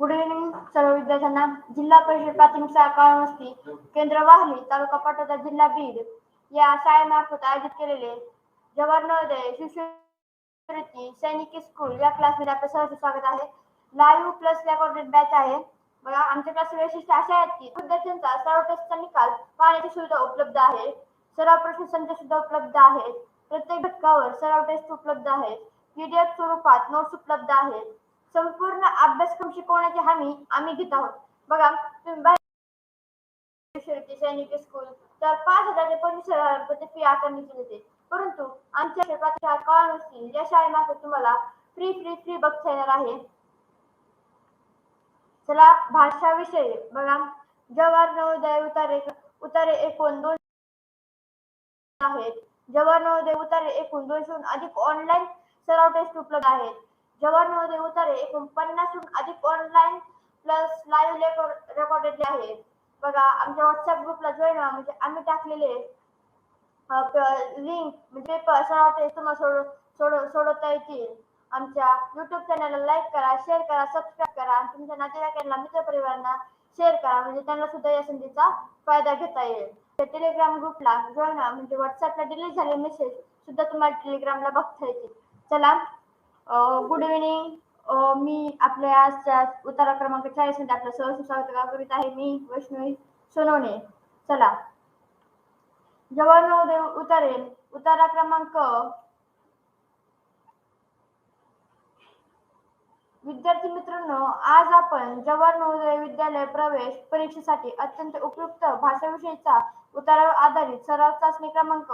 Good evening सर्व विद्यार्थ्यांना जिल्हा परिषद प्राथमिक शाळा काळमस्ती केंद्र वाहली तालुका पाटोदा जिल्हा बीड या शाळेमार्फत आयोजित केलेले जवाहर नवोदय शिष्यवृत्ती सैनिकी स्कूल या क्लासमध्ये आपलं सहर्ष स्वागत आहे. लाईव्ह प्लस रेकॉर्डेड बॅच आहे. बघा आमच्या क्लास वैशिष्ट्य असे आहेत की विद्यार्थ्यांचा सर्व टेस्टचा निकाल पाहण्याची सुविधा उपलब्ध आहे. सर्व प्रश्न संच सुद्धा उपलब्ध आहेत. प्रत्येक घटकावर सर्व टेस्ट उपलब्ध आहेत. पीडीएफ स्वरूपात नोट्स उपलब्ध आहेत. संपूर्ण अभ्यासक्रम शिकवण्याची हमी आम्ही घेत आहोत. बघा तुम्ही सैनिक स्कूल तर पाच हजार ते पंचवीस हजार फी आकारणी केली जाते परंतु आमच्या क्षेत्राच्या काळ या शाळेमार्फत तुम्हाला फ्री फ्री फ्री बघता येणार आहे. चला भाषा विषय. बघा जवाहर नवोदय उतारे उतारे एकूण दोन आहेत. जवाहर नवोदय उतारे एकूण दोनशेहून अधिक ऑनलाईन सराव टेस्ट उपलब्ध आहेत. जवाहर नवोदय उतारे एकूण पन्नासहून अधिक ऑनलाईन प्लस लाईव्ह रेकॉर्डेड आहेत. बघा आमच्या व्हॉट्सअप ग्रुपला जॉईन व्हा. म्हणजे आम्ही टाकलेले लिंक म्हणजे पेपर सराव टेस्ट तुम्हाला सोड सोड सोडवता येतील. आमच्या युट्यूब चॅनलला लाईक करा शेअर करा सबस्क्राईब करा. आणि तुमच्या नातेवाईकांना मित्रपरिवारांना शेअर करा. म्हणजे त्यांना सुद्धा या संधीचा फायदा घेता येईल. त्या टेलिग्राम ग्रुपला जॉईन व्हा. म्हणजे व्हॉट्सअपला डिलीट झाले मेसेज सुद्धा तुम्हाला टेलिग्रामला बघता येतील. चला. गुड इव्हनिंग मी आपल्या आजच्या उतारा क्रमांक चाळीसमध्ये आपलं सहर्ष स्वागत करीत आहे. मी वैष्णवी सोनवणे. चला. जवाहर नवोदय उतारेल. उतारा क्रमांक विद्यार्थी मित्रांनो आज आपण जवाहर नवोदय विद्यालय प्रवेश परीक्षेसाठी अत्यंत उपयुक्त भाषाविषयीचा उतारावर आधारित सराव चाचणी क्रमांक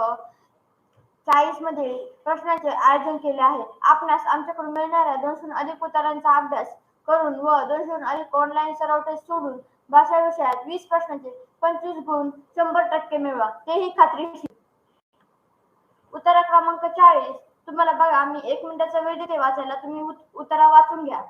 चाळीसमध्ये प्रश्नाचे आयोजन केले आहे. आपणास आमच्याकडून मिळणाऱ्या दोनशे अधिक उत्तरांचा अभ्यास करून व दोनशे अधिक ऑनलाईन सराव टेस्ट सोडून भाषा विषयात वीस प्रश्नाचे पंचवीस गुण शंभर टक्के मिळवा. तेही खात्रीशीर उत्तरा क्रमांक चाळीस. तुम्हाला बघा मी एक मिनिटाचा वेळ देते वाचायला तुम्ही उत- उतारा वाचून घ्या.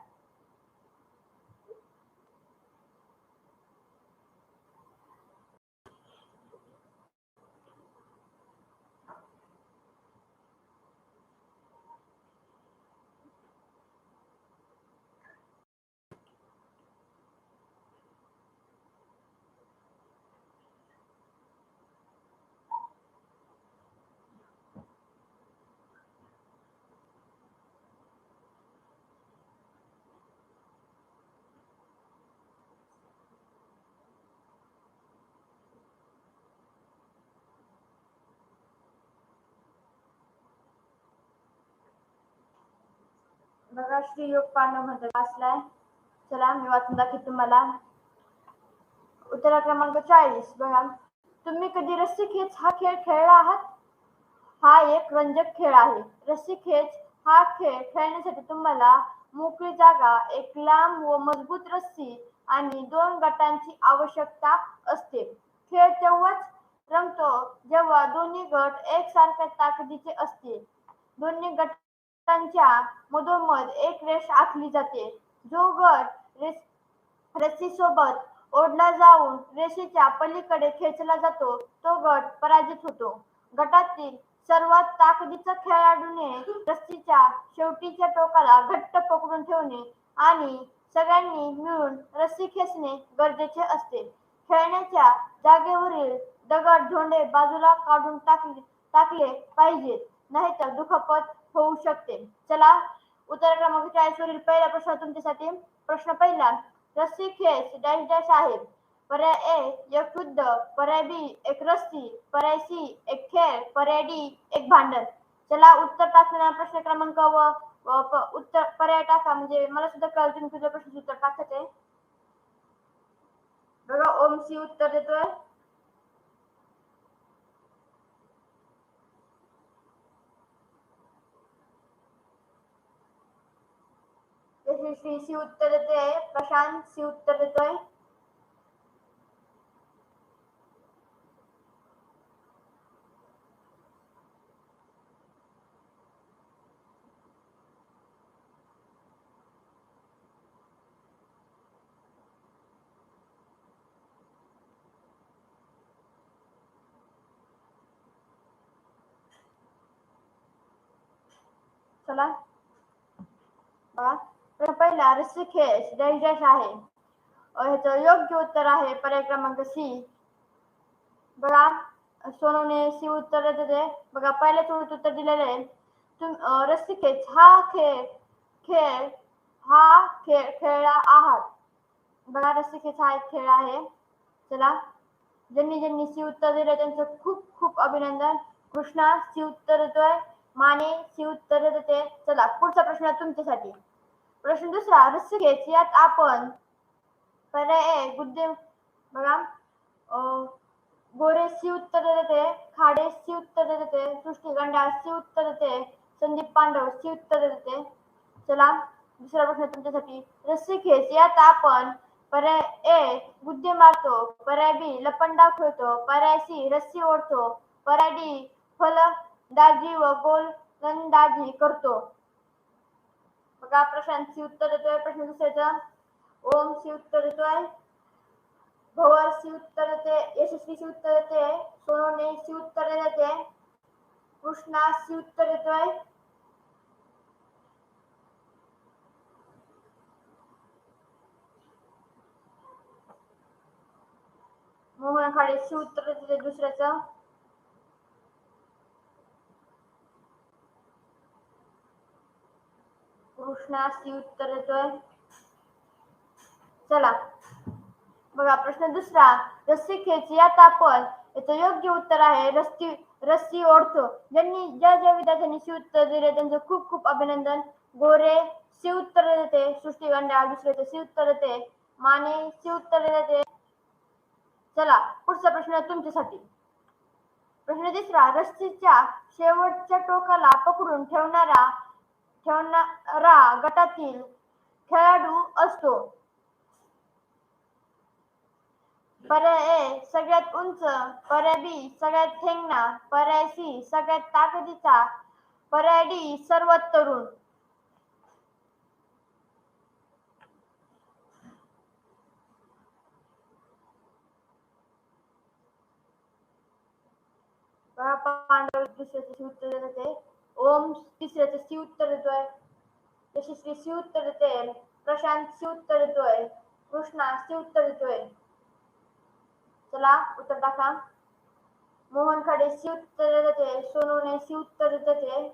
बघा श्री योग पांडव म्हणतात. वाचलाय. चला मी वाचून दाखवते तुम्हाला. उत्तर क्रमांक चाळीस. बघा. तुम्ही कधी रस्सी खेच हा खेळ खेळला आहात? हा एक रंजक खेळ आहे. रस्सी खेच हा खेळ खेळण्यासाठी तुम्हाला मोकळी जागा एक लांब व मजबूत रस्सी आणि दोन गटांची आवश्यकता असते. खेळ तेव्हाच रंगतो जेव्हा दोन्ही गट एकसारख्या ताकदीचे असतील दोन्ही गट त्यांच्या मधोमध एक रेष आखली जाते. जो गट रेस रस्सी ओढला जाऊन रेषेच्या पलीकडे खेचला जातो तो गट पराजित होतो. गटातील सर्वात ताकदीचा खेळाडूने रस्सीच्या शेवटीच्या टोकाला घट्ट पकडून ठेवणे आणि सगळ्यांनी मिळून रस्सी खेचणे गरजेचे असते. खेळण्याच्या जागेवरील दगड धोंडे बाजूला काढून टाकले टाकले पाहिजेत नाहीतर दुखापत होऊ शकते. चला उत्तर क्रमांक चाळीस वरील पहिला प्रश्न तुमच्यासाठी. प्रश्न पहिला रस्सी खेच डॅश डॅश आहे. पर्याय ए एक युद्ध पर्याय बी एक रस्सी पर्याय सी एक खेळ पर्याय डी एक भांडण. चला उत्तर टाकताना प्रश्न क्रमांक व उत्तर पर्याय टाका. म्हणजे मला सुद्धा कळतं तुम्ही तुझ्या प्रश्नाचं उत्तर टाकत बघा ओम सी उत्तर देतोय. श्री सी उत्तर देतोय प्रशांत सी उत्तर देतोय. चला. बा तर पहिला ऋषिकेश जयजश आहे. ह्याचं योग्य उत्तर आहे पर्याय क्रमांक सी. बघा सोनूने सी उत्तर देते बघा पहिल्याच उत्तर दिलेलं आहे. तुम हा खेळ खेळ हा खेळ खेळला आहात. बघा ऋषिकेश हा एक खेळ आहे. चला. ज्यांनी ज्यांनी सी उत्तर दिलं त्यांचं खूप खूप अभिनंदन. कृष्णा सी उत्तर देतोय. माने सी उत्तर देते चला पुढचा प्रश्न तुमच्यासाठी. प्रश्न दुसरा ऋषिकेश यात आपण पर्याय ए गुद्दे बघा. गोरे सी उत्तर देते खाडे सी उत्तर देते सृष्टी गंडा सी उत्तर देते संदीप पांडव सी उत्तर देते. चला दुसरा प्रश्न तुमच्यासाठी. ऋषिकेश यात आपण पर्याय ए बुद्धी मारतो. पर्याय बी लपंडा खेळतो. पर्याय सी रस्सी ओढतो. पर्याय डी फलंदाजी व गोलंदाजी करतो. बघा प्रशांत सी उत्तर देतोय. प्रश्न दुसऱ्याचा ओम सी उत्तर देतोय. भवर सी उत्तर देते. यशस्वी सी उत्तर देते. सोनोने सी उत्तर देते. कृष्णा सी उत्तर देतोय. मोहन खाडे सी उत्तर देते दुसऱ्याचं. कृष्णा सी उत्तर देतोय. चला. बघा प्रश्न दुसरा. रस्सी खेच यात आपण याचं योग्य उत्तर आहे. रस्ती रस्सी ओढतो. ज्यांनी ज्या ज्या विद्यार्थ्यांनी शिव उत्तर दिले त्यांचं खूप खूप अभिनंदन. गोरे शिव उत्तर देते. सृष्टी गंडा दुसऱ्याचे शिव उत्तर देते. माने शिव उत्तर देते. चला पुढचा प्रश्न तुमच्यासाठी. प्रश्न तिसरा. रस्सीच्या शेवटच्या टोकाला पकडून ठेवणारा खेळणारा गटातील खेळाडू असतो. पर्याय ए सगळ्यात उंच पर्याय बी सगळ्यात ठेंगणा पर्याय सी सगळ्यात ताकदीचा पर्याय डी सर्वात तरुण. पांडव दुसऱ्याचे उत्तर देते ओम तिसऱ्याचे सी उत्तर देतोय यशस्वी सी उत्तर देते प्रशांत सी उत्तर देतोय कृष्णा सी उत्तर देतोय चला उत्तर टाका मोहन खडे सी उत्तर देते सोनूने सी उत्तर देते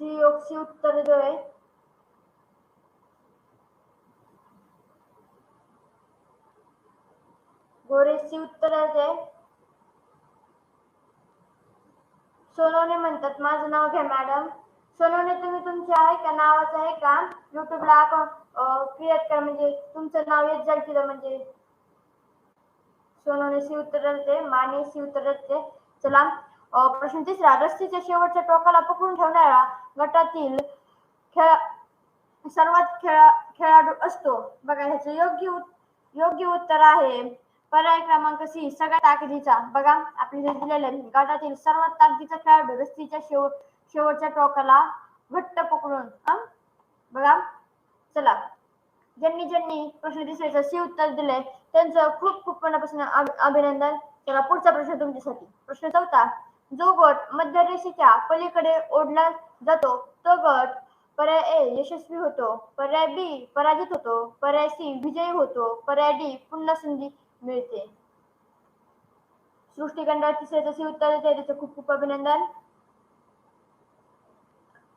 सी सी उत्तर देतोय गोरेशी उत्तर आहे. सोनवणे म्हणतात माझं नाव घ्या मॅडम. सोनवणे तुम्ही तुमचे आहे का? नावाचं आहे का? युट्यूबला अकाउंट क्रिएट करा म्हणजे तुमचं नाव येत जाईल तिथं म्हणजे. सोनवणे सी उत्तर देते माने सी उत्तर चला प्रश्न तिसरा रस्सीच्या शेवटच्या टोकाला पकडून ठेवणारा गटातील खेळ सर्वात खेळा खेळाडू असतो. बघा ह्याचं योग्य उत- योग्य उत्तर आहे. पर्याय क्रमांक सी सगळ्या ताकदीचा. बघा आपल्याला दिलेलं गटातील सर्वात ताकदीचा खेळाडू रस्तीच्या शेवट शेवटच्या टोकाला घट्ट पकडून बघा चला. ज्यांनी ज्यांनी प्रश्न दिसायचं सी उत्तर दिले त्यांचं खूप खूप मनापासून अभिनंदन. चला पुढचा प्रश्न तुमच्यासाठी. प्रश्न चौथा. जो गट मध्य रेषेच्या पलीकडे ओढला जातो तो गट पर्याय ए यशस्वी होतो पर्याय बी पराजित होतो पर्याय सी विजयी होतो पर्याय डी पुन्हा संधी मिळते. सृष्टिकंडावर तिसऱ्याचं उत्तर देते त्याचं खूप खूप अभिनंदन.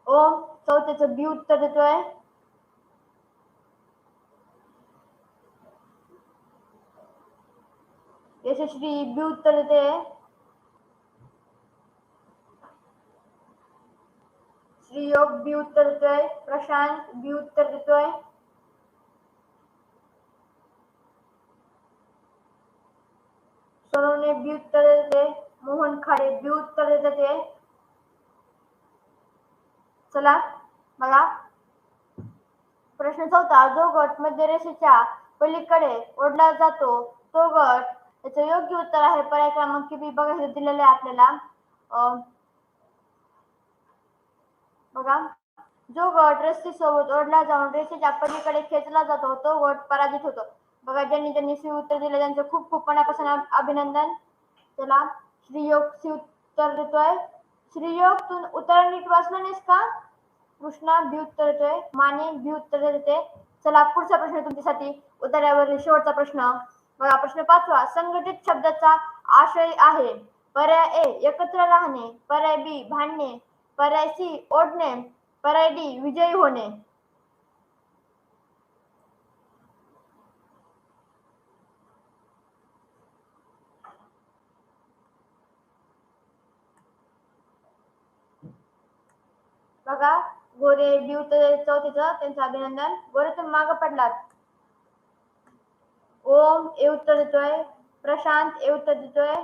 ओम चौथ्याचं बी उत्तर देतोय. यशस्वी बी उत्तर देते. श्रीयोग बी उत्तर देतोय. प्रशांत बी उत्तर देतोय. सोनवणे बी उत्तर देते मोहन खाडे बी उत्तर देते. चला मला प्रश्न चौथा जो गट मध्य रेषेच्या पलीकडे ओढला जातो तो गट त्याचं योग्य उत्तर आहे. पर्याय क्रमांक किती बघा हे दिलेलं आहे आपल्याला. अं, बघा. जो गट रस्सी सोबत ओढला जाऊन रेषेच्या पलीकडे खेचला जातो तो गट पराजित होतो. बघा ज्यांनी त्यांनी सी उत्तर दिले त्यांचं खूप खूप मनापासून अभिनंदन. चला श्रीयोग सी उत्तर देतोय. श्रीयोग तू उत्तर नीट वाचलं नाहीस का? कृष्णा बी उत्तर देतोय. माने बी उत्तर देते. चला पुढचा प्रश्न तुमच्यासाठी. उत्तरावरील शेवटचा प्रश्न. बघा प्रश्न पाचवा. संघटित शब्दाचा आशय आहे. पर्याय ए एकत्र राहणे. पर्याय बी भांडणे. पर्याय सी ओढणे. पर्याय डी विजयी होणे. बघा गोरे बी चौथीचं त्यांचं अभिनंदन. गोरे तुम्ही मागं पडलात. ओम ए उत्तर देतोय. प्रशांत ए उत्तर देतोय.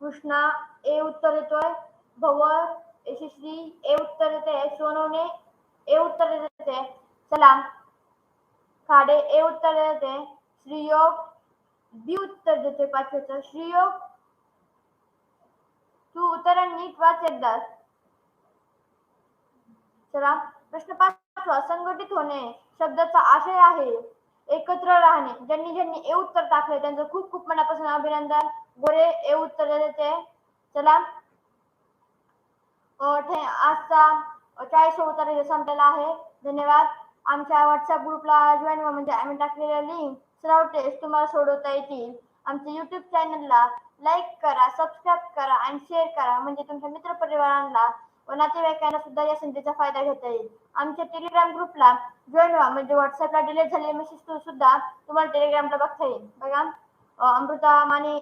कृष्णा ए उत्तर देतोय. भवर यशस्वी ए उत्तर देते सोनवणे ए उत्तर देते चला खाडे ए उत्तर देते श्रीयोग बी उत्तर देते पाचव्याचं. श्रीयोग तू उत्तर नीट वाच एकदा. चला प्रश्न पाचवा. संघटित होणे शब्दाचा आशय आहे. एकत्र राहणे. ज्यांनी ज्यांनी ए उत्तर टाकले त्यांचं खूप खूप मनापासून अभिनंदन. गोरे ए उत्तर देते. चला. अं, ठे- आजचा चाळीस उत्तर संपलेला आहे. धन्यवाद. आमच्या व्हॉट्सअप ग्रुपला जॉईन व्हा. म्हणजे आम्ही टाकलेल्या लिंक सराव टेस्ट तुम्हाला सोडवता येतील. आमच्या यूट्यूब चॅनलला लाईक करा सबस्क्राईब करा आणि शेअर करा. म्हणजे तुमच्या मित्रपरिवारांना व नातेवाईकांना सुद्धा या संधीचा फायदा घेता येईल. आमच्या टेलिग्राम ग्रुपला जॉईन व्हा. म्हणजे व्हॉट्सअपला डिलीट झालेले मेसेज सुद्धा तुम्हाला टेलिग्रामला बघता येईल. बघा. अमृता माने